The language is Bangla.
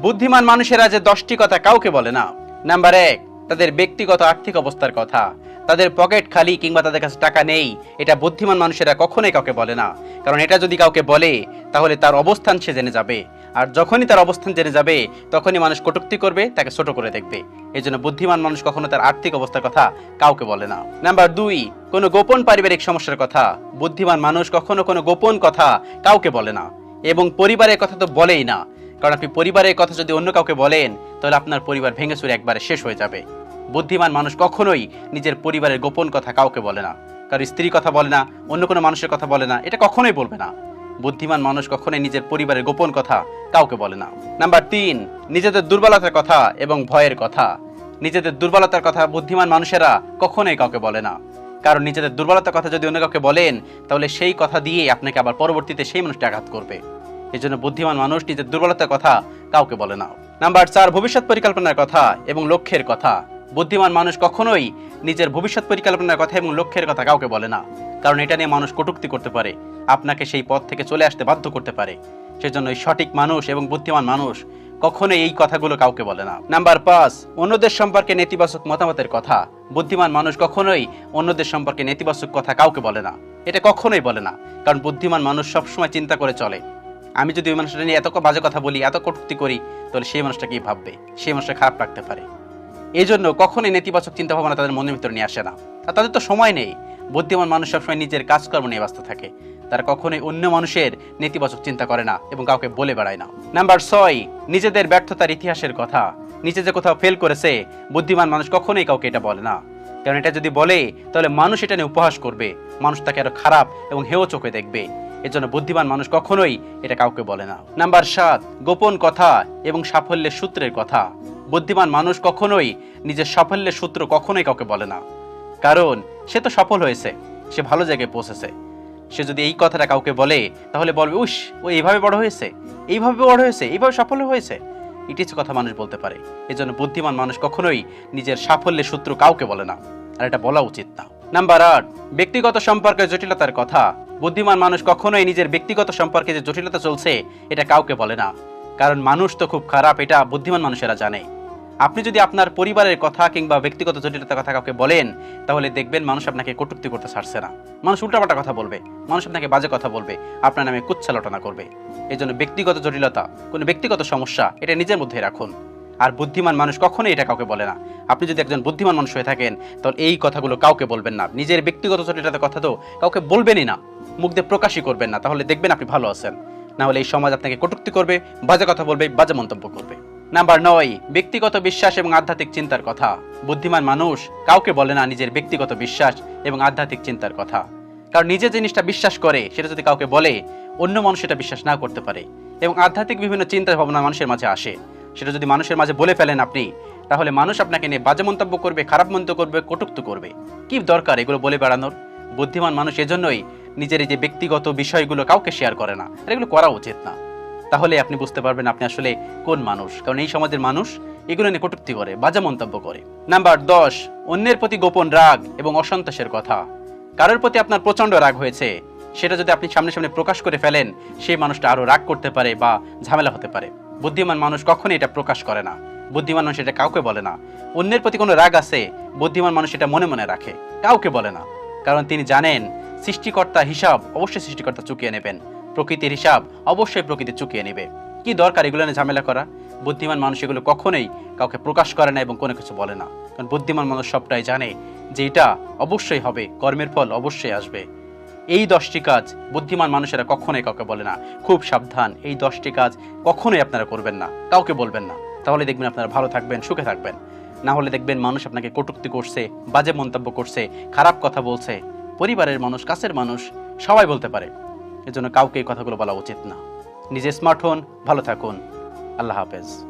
বুদ্ধিমান মানুষেরা যে দশটি কথা কাউকে বলে না। নাম্বার এক, তাদের ব্যক্তিগত আর্থিক অবস্থার কথা। তাদের পকেট খালি কিংবা তাদের কাছে টাকা নেই, এটা বুদ্ধিমান মানুষেরা কখনোই কাউকে বলে না। কারণ এটা যদি কাউকে বলে, তাহলে তার অবস্থান সে জেনে যাবে। আর যখনই তার অবস্থান জেনে যাবে, তখনই মানুষ কটুক্তি করবে, তাকে ছোট করে দেখবে। এই জন্য বুদ্ধিমান মানুষ কখনো তার আর্থিক অবস্থার কথা কাউকে বলে না। নাম্বার দুই, কোনো গোপন পারিবারিক সমস্যার কথা। বুদ্ধিমান মানুষ কখনো কোনো গোপন কথা কাউকে বলে না। এবং পরিবারের কথা তো বলেই না। কারণ আপনি পরিবারের কথা যদি অন্য কাউকে বলেন, তাহলে আপনার পরিবার ভেঙে চুরে একবারে শেষ হয়ে যাবে। বুদ্ধিমান মানুষ কখনোই নিজের পরিবারের গোপন কথা কাউকে বলে না। কারণ স্ত্রীর কথা বলে না, অন্য কোনো মানুষের কথা বলে না, এটা কখনোই বলবে না। বুদ্ধিমান মানুষ কখনোই নিজের পরিবারের গোপন কথা কাউকে বলে না। নাম্বার তিন, নিজেদের দুর্বলতার কথা এবং ভয়ের কথা। নিজেদের দুর্বলতার কথা বুদ্ধিমান মানুষেরা কখনোই কাউকে বলে না। কারণ নিজেদের দুর্বলতার কথা যদি অন্য কাউকে বলেন, তাহলে সেই কথা দিয়ে আপনাকে আবার পরবর্তীতে সেই মানুষটা আঘাত করবে। এই জন্য বুদ্ধিমান মানুষ নিজের দুর্বলতার কথা কাউকে বলে না। নাম্বার চার, ভবিষ্যৎ পরিকল্পনার কথা এবং লক্ষ্যের কথা। বুদ্ধিমান মানুষ কখনোই নিজের ভবিষ্যৎ পরিকল্পনার কথা এবং লক্ষ্যের কথা কাউকে বলে না। কারণ এটা নিয়ে মানুষ কটুক্তি করতে পারে, আপনাকে সেই পথ থেকে চলে আসতে বাধ্য করতে পারে। সেজন্য সঠিক মানুষ এবং বুদ্ধিমান মানুষ কখনোই এই কথাগুলো কাউকে বলে না। নাম্বার পাঁচ, অন্যদের সম্পর্কে নেতিবাচক মতামতের কথা। বুদ্ধিমান মানুষ কখনোই অন্যদের সম্পর্কে নেতিবাচক কথা কাউকে বলে না। এটা কখনোই বলে না, কারণ বুদ্ধিমান মানুষ সবসময় চিন্তা করে চলে আমি যদি ওই মানুষটা নিয়ে এত বাজে কথা বলি, এত কটূক্তি করি, তাহলে সেই মানুষটা কি ভাববে? সেই মানুষটা খারাপ লাগতে পারে। এই জন্য কখনোই নেতিবাচক চিন্তা ভাবনা তাদের মনের ভিতরে নিয়ে আসে না। আর তাদের তো সময় নেই। বুদ্ধিমান মানুষ সবসময় নিজের কাজকর্ম নিয়ে ব্যস্ত থাকে। তারা কখনোই অন্য মানুষের নেতিবাচক চিন্তা করে না এবং কাউকে বলে বেড়ায় না। নাম্বার ছয়, নিজেদের ব্যর্থতার ইতিহাসের কথা। নিজে যে কোথাও ফেল করেছে, বুদ্ধিমান মানুষ কখনোই কাউকে এটা বলে না। কারণ এটা যদি বলে, তাহলে মানুষ এটা নিয়ে উপহাস করবে। মানুষ তাকে আরও খারাপ এবং হেয় চোখে দেখবে। এর জন্য বুদ্ধিমান মানুষ কখনোই এটা কাউকে বলে না। নাম্বার সাত, গোপন কথা এবং সাফল্যের সূত্রের কথা। বুদ্ধিমান মানুষ কখনোই নিজের সাফল্যের সূত্র কখনোই কাউকে বলে না। কারণ, সে তো সফল হয়েছে, সে ভালো জায়গায় পৌঁছেছে। সে যদি এই কথাটা কাউকে বলে, তাহলে বলবে, উস, ও এইভাবে বড় হয়েছে, এইভাবে বড় হয়েছে, এইভাবে সফল হয়েছে। এটি হচ্ছে কথা মানুষ বলতে পারে। এজন্য বুদ্ধিমান মানুষ কখনোই নিজের সাফল্যের সূত্র কাউকে বলে না। আর এটা বলা উচিত না। নাম্বার আট, ব্যক্তিগত সম্পর্কের জটিলতার কথা। বুদ্ধিমান মানুষ কখনোই নিজের ব্যক্তিগত সম্পর্কে যে জটিলতা চলছে, এটা কাউকে বলে না। কারণ মানুষ তো খুব খারাপ, এটা বুদ্ধিমান মানুষেরা জানে। আপনি যদি আপনার পরিবারের কথা কিংবা ব্যক্তিগত জটিলতার কথা কাউকে বলেন, তাহলে দেখবেন মানুষ আপনাকে কটূক্তি করতে ছাড়ছে না। মানুষ উল্টাপাল্টা কথা বলবে, মানুষ আপনাকে বাজে কথা বলবে, আপনার নামে কুচ্ছালটনা করবে। এই জন্য ব্যক্তিগত জটিলতা, কোনো ব্যক্তিগত সমস্যা, এটা নিজের মধ্যে রাখুন। আর বুদ্ধিমান মানুষ কখনোই এটা কাউকে বলে না। আপনি যদি একজন বুদ্ধিমান মানুষ হয়ে থাকেন, তাহলে এই কথাগুলো কাউকে বলবেন না। নিজের ব্যক্তিগত জটিলতার কথা তো কাউকে বলবেনই না। মুখ দিয়ে প্রকাশই করবেন না, তাহলে দেখবেন আপনি ভালো আছেন। না হলে এই সমাজ আপনাকে কটূক্তি করবে, বাজে কথা বলবে, বাজে মন্তব্য করবে। নাম্বার নয়, ব্যক্তিগত বিশ্বাস এবং আধ্যাত্মিক চিন্তার কথা। বুদ্ধিমান মানুষ কাউকে বলে না নিজের ব্যক্তিগত বিশ্বাস এবং আধ্যাত্মিক চিন্তার কথা। কারণ নিজে জিনিসটা বিশ্বাস করে, সেটা যদি কাউকে বলে, অন্য মানুষ সেটা বিশ্বাস না করতে পারে। এবং আধ্যাত্মিক বিভিন্ন চিন্তা ভাবনা মানুষের মাঝে আসে। সেটা যদি মানুষের মাঝে বলে ফেলেন আপনি, তাহলে মানুষ আপনাকে নিয়ে বাজে মন্তব্য করবে, খারাপ মন্তব্য করবে, কটুক্ত করবে। কি দরকার এগুলো বলে বেড়ানোর? বুদ্ধিমান মানুষ এজন্যই নিজের যে ব্যক্তিগত বিষয়গুলো কাউকে শেয়ার করে না এগুলো করা উচিত না। তাহলে আপনি বুঝতে পারবেন আপনি আসলে কোন মানুষ। কারণ এই সমাজের মানুষ এগুলো নিয়ে কটূক্তি করে, বাজে মন্তব্য করে। নাম্বার দশ, অন্যের প্রতি গোপন রাগ এবং অসন্তোষের কথা। কারোর প্রতি আপনার প্রচণ্ড রাগ হয়েছে, সেটা যদি আপনি সামনে সামনে প্রকাশ করে ফেলেন, সেই মানুষটা আরও রাগ করতে পারে বা ঝামেলা হতে পারে। বুদ্ধিমান মানুষ কখনোই এটা প্রকাশ করে না। বুদ্ধিমান মানুষ এটা কাউকে বলে না। অন্যের প্রতি কোনো রাগ আছে, বুদ্ধিমান মানুষ এটা মনে মনে রাখে, কাউকে বলে না। কারণ তিনি জানেন, সৃষ্টিকর্তা হিসাব অবশ্যই সৃষ্টিকর্তা চুকিয়ে নেবেন। প্রকৃতির হিসাব অবশ্যই প্রকৃতি চুকিয়ে নেবে। কি দরকার এগুলো নিয়ে ঝামেলা করা? বুদ্ধিমান মানুষ এগুলো কখনোই কাউকে প্রকাশ করে না এবং কোনো কিছু বলে না। কারণ বুদ্ধিমান মানুষ সবটাই জানে যে এটা অবশ্যই হবে, কর্মের ফল অবশ্যই আসবে। এই দশটি কাজ বুদ্ধিমান মানুষেরা কখনোই কাউকে বলে না। খুব সাবধান, এই দশটি কাজ কখনোই আপনারা করবেন না, কাউকে বলবেন না। তাহলে দেখবেন আপনারা ভালো থাকবেন, সুখে থাকবেন। না হলে দেখবেন মানুষ আপনাকে কটুক্তি করছে, বাজে মন্তব্য করছে, খারাপ কথা বলছে। পরিবারের মানুষ, কাছের মানুষ, সবাই বলতে পারে। এজন্য কাউকে এই কথাগুলো বলা উচিত না। নিজে স্মার্ট হন, ভালো থাকুন। আল্লাহ হাফেজ।